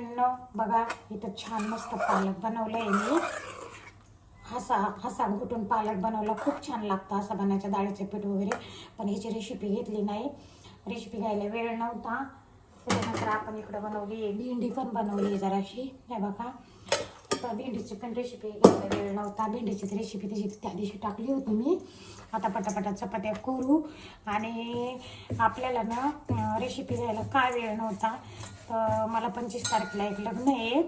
मैत्रिणींनो बघा इथं छान मस्त पालक बनवलं आहे मी हसा हसा घुटून पालक बनवला. खूप छान लागतं हसा बनायच्या डाळीचे पीठ वगैरे. पण ह्याची रेसिपी घेतली नाही. रेसिपी घ्यायला वेळ नव्हता. त्याच्यानंतर आपण इकडं बनवली भेंडी पण बनवली आहे जराशी. हे बघा. आता भेंडीची पण रेसिपी घ्यायला वेळ नव्हता. भेंडीची रेसिपी त्याची त्या दिवशी टाकली होती मी. आता पटापटा चपात्या करू. आणि आपल्याला ना रेसिपी घ्यायला काय वेळ नव्हता? तर मला पंचवीस तारखेला एक लग्न आहे.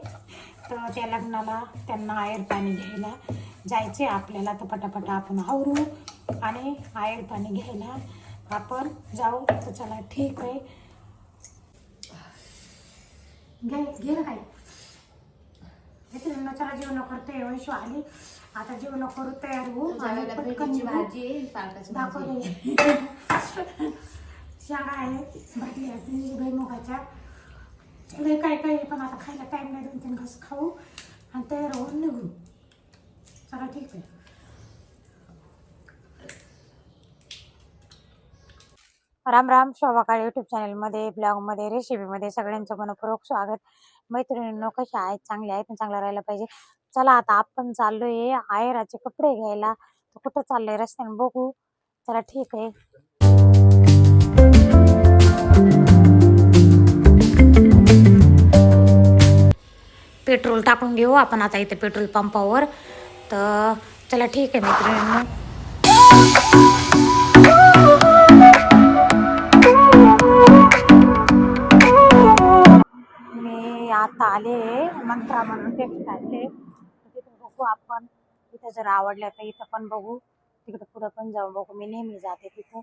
तर त्या लग्नाला त्यांना आयर पाणी घ्यायला जायचे आपल्याला. तर पटापटा आपण आवरू आणि आयर पाणी घ्यायला आपण जाऊ. तर चला ठीक आहे. घे घे ना काय मित्रांनो चला जेवण करतोय. वैशू आली. आता जेवण करू तयार होऊ. आणि पटकन भेंडीची निघू. भाजी आहे, पालकाची भाजी. दाखवले शाळा आहे. भाजी असली भैमुगाच्या लय काय काय आहे, पण आता खायला टाइम नाही. दोन तीन घास खाऊ आणि तयार होऊन निघू. चला ठीक आहे. राम राम. शोभा काळे युट्यूब चॅनलमध्ये ब्लॉगमध्ये रेसिपीमध्ये सगळ्यांचं मनपूर्वक स्वागत. मैत्रिणींनो कशा आहेत? चांगले आहेत आणि चांगलं राहायला पाहिजे. चला आता आपण चाललोय आयराचे कपडे घ्यायला. कुठं चाललोय रस्त्याने बघू. चला ठीक आहे. पेट्रोल टाकून घेऊ. आपण आता इथे पेट्रोल पंपावर. तर चला ठीक आहे मैत्रिणींनो. आता आले मंत्रा म्हणून आले तिथं बघू आपण. इथं जर आवडलं तर इथं पण बघू. तिकडं पुढं पण जाऊ बघू. मी नेहमी जाते तिथं.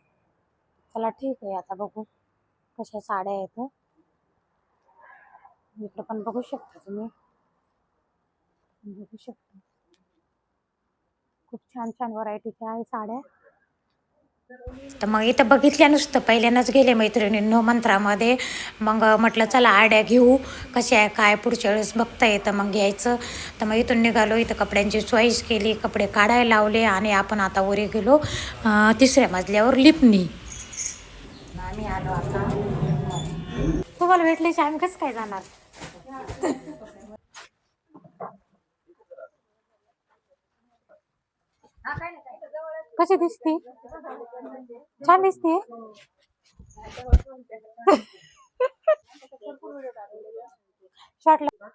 चला ठीक आहे आता बघू कशा साड्या आहेत. इकडं पण बघू शकता तुम्ही. बघू शकता. खूप छान छान व्हरायटीच्या आहे साड्या. तर मग इथं बघितल्या नुसतं. पहिल्यांदाच गेले मैत्रिणींनो मंत्रामध्ये. मग म्हटलं चला आड्या घेऊ. कशा आहे काय पुढच्या वेळेस बघता येतं. मग घ्यायचं तर मग इथून निघालो. इथं कपड्यांची चॉईस केली. कपडे काढायला लावले आणि आपण आता वरी गेलो. तिसऱ्या मजल्यावर लिपणी आम्ही आलो आता. तुम्हाला भेटल्याची आम्ही कसं काय जाणार? कशी दिसते? छान दिसते. शॉर्टला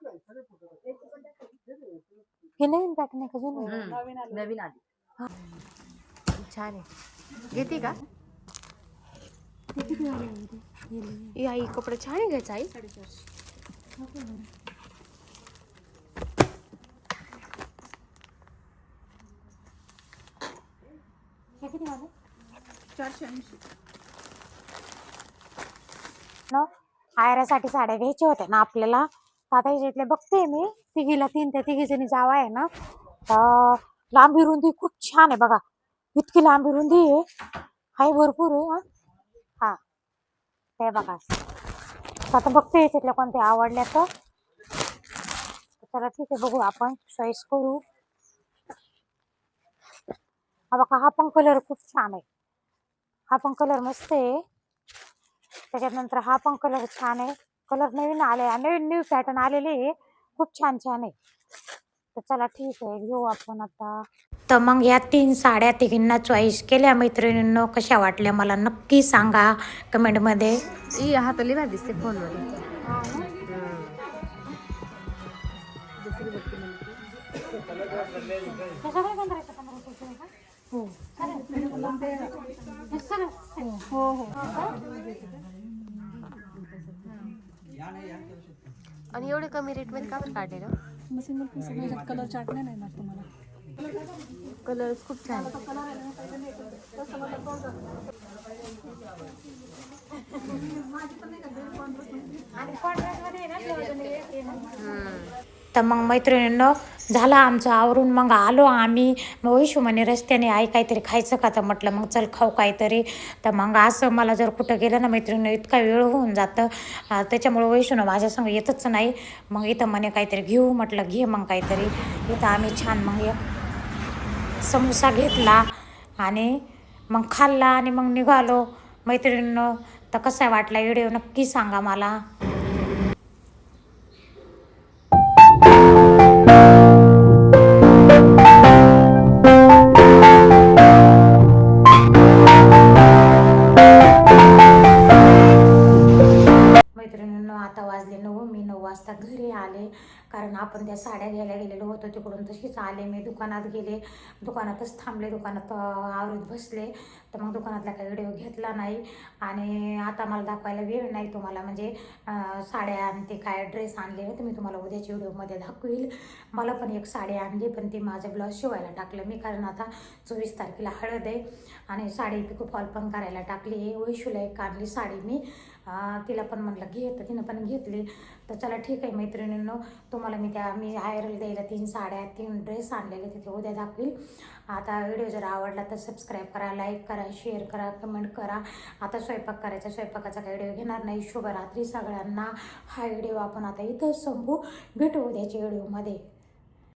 हे नवीन पॅटर्न आहे का जुनं? नवीन आली. छान आहे. घेते का? आई कपडे छान आहे घ्यायचा आई चारशे ऐंशी. न? आयरासाठी साड्या घ्यायच्या होत्या ना आपल्याला. तर आता ह्याच्यातले बघते मी तिघीला तीन त्या तिघी जणी जावा आहे ना. तर लांबी रुंदी खूप छान आहे बघा. इतकी लांबी रुंदी आहे. हाय भरपूर आहे हा. ते हे बघा. आता बघते ह्याच्यातल्या कोणत्या आवडल्या तर. चला ठीक आहे बघू आपण. चॉईस करू. हा बघा हा पण कलर खूप छान आहे. हा पण कलर मस्त आहे. त्याच्यात नंतर हा पण कलर छान आहे. कलर नवीन आले नवीन न्यू पॅटर्न आलेले आहे. खूप छान छान आहे. तर चला ठीक आहे. घेऊ आपण आता. तर मग या तीन साड्या तिघींना चॉईस केल्या. मैत्रिणींनो कशा वाटल्या मला नक्की सांगा कमेंटमध्ये ही हा तर लिहा दिसते फोनमध्ये हो हो आणि एवढे कमी रेटमध्ये का बरं काढलेलं कलर चार्ट नाही येणार तुम्हाला कलर खूप छान. तर मग मैत्रिणींनो झालं आमचं आवरून. मग आलो आम्ही. मग वैशू म्हणे रस्त्याने आई काहीतरी खायचं का? तर म्हटलं मग चल खाऊ काहीतरी. तर मग असं मला जर कुठं गेलं ना मैत्रिणीनं इतका वेळ होऊन जातं. त्याच्यामुळं वैशूनं माझ्यासंग येतच नाही. मग इथं म्हणे काहीतरी घेऊ. म्हटलं घे मग काहीतरी. इथं आम्ही छान मग एक समोसा घेतला आणि मग खाल्ला आणि मग निघालो. मैत्रिणीनं तर कसा वाटला? व्हिडिओ नक्की सांगा मला. आपण त्या साड्या घ्यायला गेलेलो होतो तिकडून तशीच आले मी. दुकानात गेले. दुकानातच थांबले दुकानात आवरत बसले. तर मग दुकानातला काही व्हिडिओ घेतला नाही. आणि आता मला दाखवायला वेळ नाही तुम्हाला. म्हणजे साड्या आणि ते काय ड्रेस आणले तर मी तुम्हाला उद्याच्या व्हिडिओमध्ये दाखवील. मला पण एक साडी आणली पण ती माझं ब्लाऊज शिवायला टाकलं मी. कारण आता चोवीस तारखेला हळद आहे. आणि साडी पिको फॉल पण करायला टाकली आहे. वैशूला एक आणली साडी मी. तिला पण म्हटलं घे तर तिनं पण घेतली. तर चला ठीक आहे मैत्रिणींनो तुम्हाला मी त्या मी आयरल द्यायला तीन साड्या तीन ड्रेस आणलेले तिथे उद्या दाखवील आता व्हिडिओ जर आवडला तर सबस्क्राईब करा लाईक करा शेअर करा कमेंट करा. आता स्वयंपाक करायचा स्वयंपाकाचा काही व्हिडिओ घेणार नाही. शुभरात्री सगळ्यांना. हा व्हिडिओ आपण आता इथंच संपू. भेटू उद्याच्या व्हिडिओमध्ये